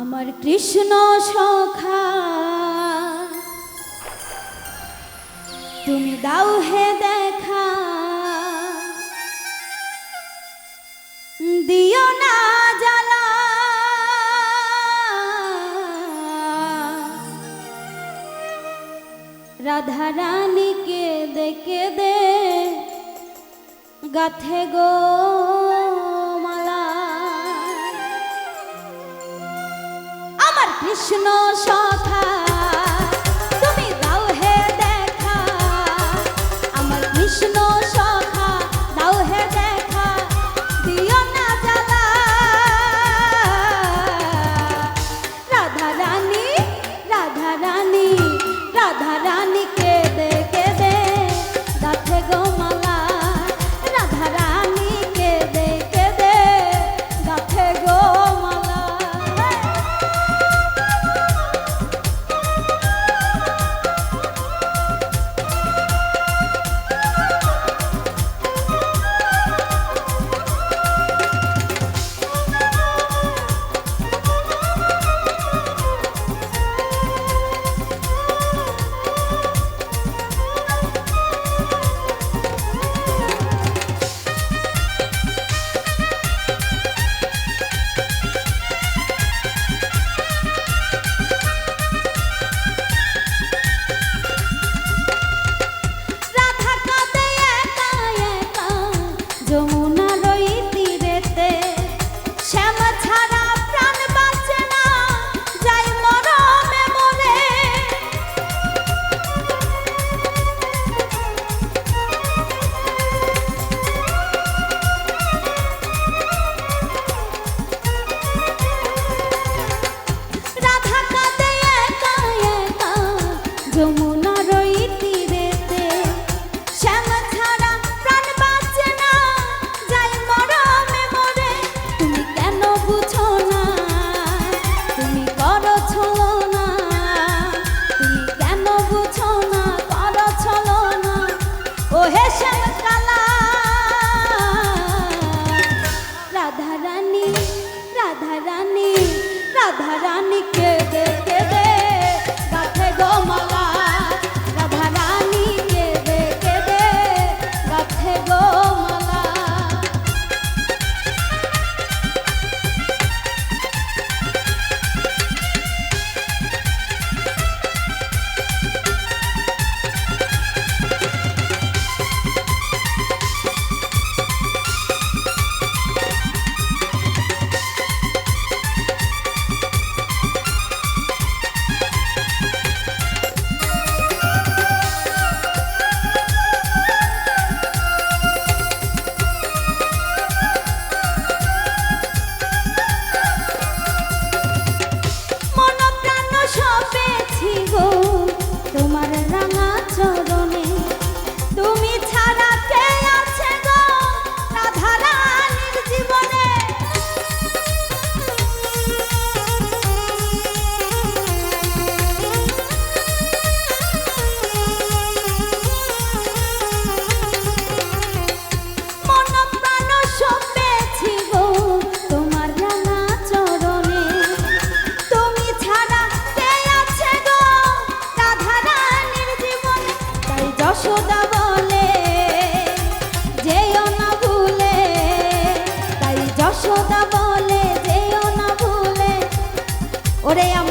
আমার কৃষ্ণ সখা। তুমি দাও হে দেখা। দিও না জ্বালা। রাধা রানীকে দেখে দে গাথে গো। কৃষ্ণ সখা রাধারানী রাধারানী রাধারানী কে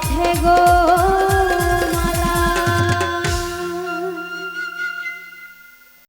태고